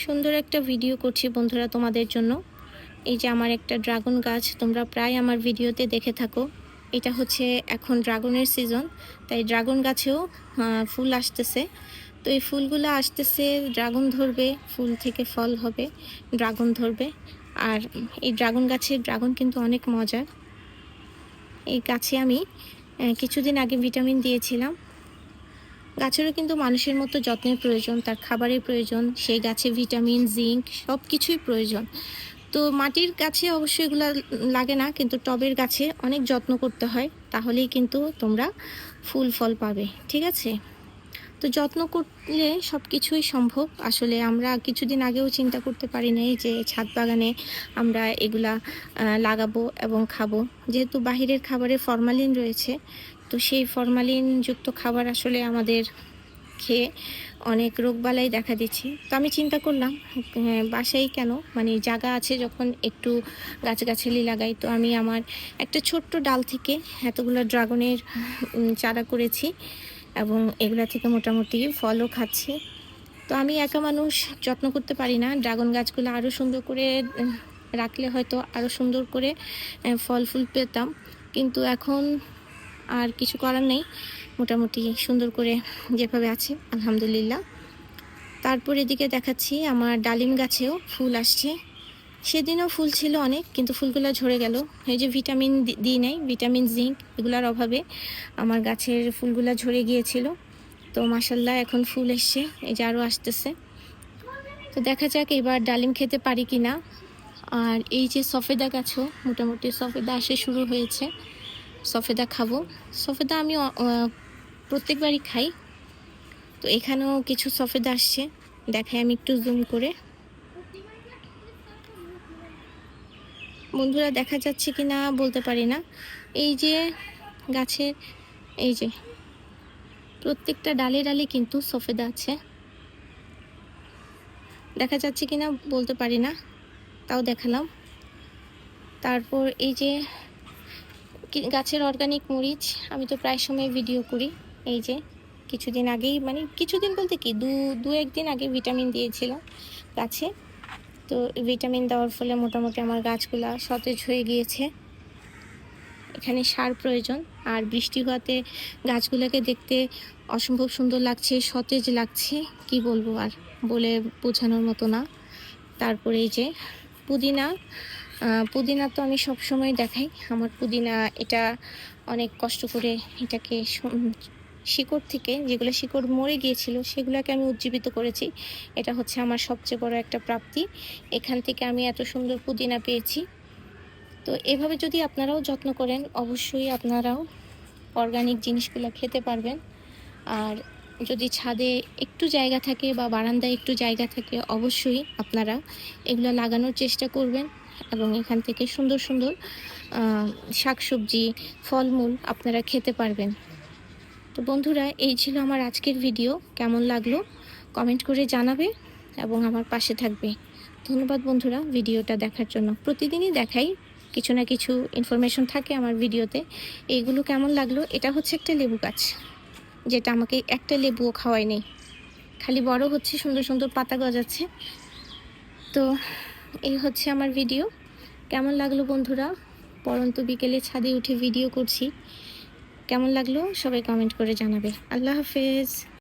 সুন্দর একটা ভিডিও করছি বন্ধুরা তোমাদের জন্য। এই যে আমার একটা ড্রাগন গাছ, তোমরা প্রায় আমার ভিডিওতে দেখে থাকো। এটা হচ্ছে এখন ড্রাগনের সিজন তাই ড্রাগন গাছেও ফুল আসতেছে। তো এই ফুলগুলো আসতেছে, ড্রাগন ধরবে, ফুল থেকে ফল হবে, ড্রাগন ধরবে। আর এই ড্রাগন গাছের ড্রাগন কিন্তু অনেক মজার। এই গাছে আমি কিছুদিন আগে ভিটামিন দিয়েছিলাম। গাছেরও কিন্তু মানুষের মতো যত্নের প্রয়োজন, তার খাবারের প্রয়োজন, সেই গাছে ভিটামিন, জিঙ্ক সব কিছুই প্রয়োজন। তো মাটির গাছে অবশ্যই এগুলো লাগে না, কিন্তু টবের গাছে অনেক যত্ন করতে হয়, তাহলেই কিন্তু তোমরা ফুল ফল পাবে, ঠিক আছে? তো যত্ন করলে সব কিছুই সম্ভব। আসলে আমরা কিছুদিন আগেও চিন্তা করতে পারি নাই যে ছাদ বাগানে আমরা এগুলা লাগাবো এবং খাব। যেহেতু বাহিরের খাবারে ফরমালিন রয়েছে তো সেই ফরমালিনযুক্ত খাবার আসলে আমাদের খেয়ে অনেক রোগবালাই দেখা দিচ্ছে। তো আমি চিন্তা করলাম হ্যাঁ, বাসায় কেন? মানে জায়গা আছে যখন একটু গাছগাছালি লাগাই তো আমি আমার একটা ছোট্ট ডাল থেকে এতগুলো ড্রাগনের চারা করেছি এবং এগুলা থেকে মোটামুটি ফলও খাচ্ছি। তো আমি একা মানুষ যত্ন করতে পারি না। ড্রাগন গাছগুলো আরও সুন্দর করে রাখলে হয়তো আরও সুন্দর করে ফল ফুল পেতাম। কিন্তু এখন আর কিছু করার নেই। মোটামুটি সুন্দর করে যেভাবে আছে, আলহামদুলিল্লাহ। তারপর এদিকে দেখাচ্ছি আমার ডালিম গাছেও ফুল আসছে। সেদিনও ফুল ছিল অনেক, কিন্তু ফুলগুলো ঝরে গেল। এই যে ভিটামিন দি- নাই, ভিটামিন, জিঙ্ক এগুলোর অভাবে আমার গাছের ফুলগুলো ঝরে গিয়েছিল। তো মাসাল্লাহ এখন ফুল এসছে, এই যে আরও আসতেছে। তো দেখা যাক এবার ডালিম খেতে পারি কি না আর এই যে সফেদা গাছও, মোটামুটি সফেদা আসে, শুরু হয়েছে। সফেদা খাব। সফেদা আমি প্রত্যেকবারই খাই। তো এখানেও কিছু সফেদা আসছে। দেখাই আমি একটু জুম করে। বন্ধুরা, দেখা যাচ্ছে কি না বলতে পারি না। এই যে গাছের, এই যে প্রত্যেকটা ডালে ডালে কিন্তু সফেদা আছে। দেখা যাচ্ছে কি না বলতে পারি না, তাও দেখালাম। তারপর এই যে গাছের অর্গানিক মরিচ, আমি তো প্রায় সময় ভিডিও করি। এই যে, কিছুদিন আগেই মানে কিছুদিন বলতে কি, দু দু একদিন আগে ভিটামিন দিয়েছিলাম গাছে। তো ভিটামিন দেওয়ার ফলে মোটামুটি আমার গাছগুলো সতেজ হয়ে গিয়েছে। এখানে সার প্রয়োজন, আর বৃষ্টি হওয়াতে গাছগুলোকে দেখতে অসম্ভব সুন্দর লাগছে, সতেজ লাগছে, কি বলব আর, বলে বোঝানোর মতো না। তারপরে এই যে, পুদিনা পুদিনা তো আমি সব সময় দেখাই। আমার পুদিনা এটা অনেক কষ্ট করে এটাকে শিকড় থেকে যেগুলো শিকড় মরে গিয়েছিল, সেগুলোকে আমি উজ্জীবিত করেছি। এটা হচ্ছে আমার সবচেয়ে বড় একটা প্রাপ্তি। এখান থেকে আমি এত সুন্দর পুদিনা পেয়েছি। তো এভাবে যদি আপনারাও যত্ন করেন, অবশ্যই আপনারাও অর্গানিক জিনিসগুলো খেতে পারবেন। আর যদি ছাদে একটু জায়গা থাকে বা বারান্দায় একটু জায়গা থাকে, অবশ্যই আপনারা এগুলো লাগানোর চেষ্টা করবেন। এবং এখান থেকে সুন্দর সুন্দর শাকসবজি, ফলমূল আপনারা খেতে পারবেন। তো বন্ধুরা, এই ছিল আমার আজকের ভিডিও কেমন লাগল? কমেন্ট করে জানাবে এবং আমার পাশে থাকবে। ধন্যবাদ বন্ধুরা ভিডিওটা দেখার জন্য। প্রতিদিনই দেখাই, কিছু না কিছু ইনফরমেশন থাকে আমার ভিডিওতে এইগুলো কেমন লাগল? এটা হচ্ছে একটা লেবু গাছ, যেটা আমাকে একটা লেবুও খাওয়ায় নেই খালি বড় হচ্ছে, সুন্দর সুন্দর পাতা গজাচ্ছে। তো এই হচ্ছে আমার ভিডিও কেমন লাগল বন্ধুরা? পরন্ত বিকেলে ছাদে উঠে ভিডিও করছি। কেমন লাগল? সবাই কমেন্ট করে জানাবে। আল্লাহ হাফেজ।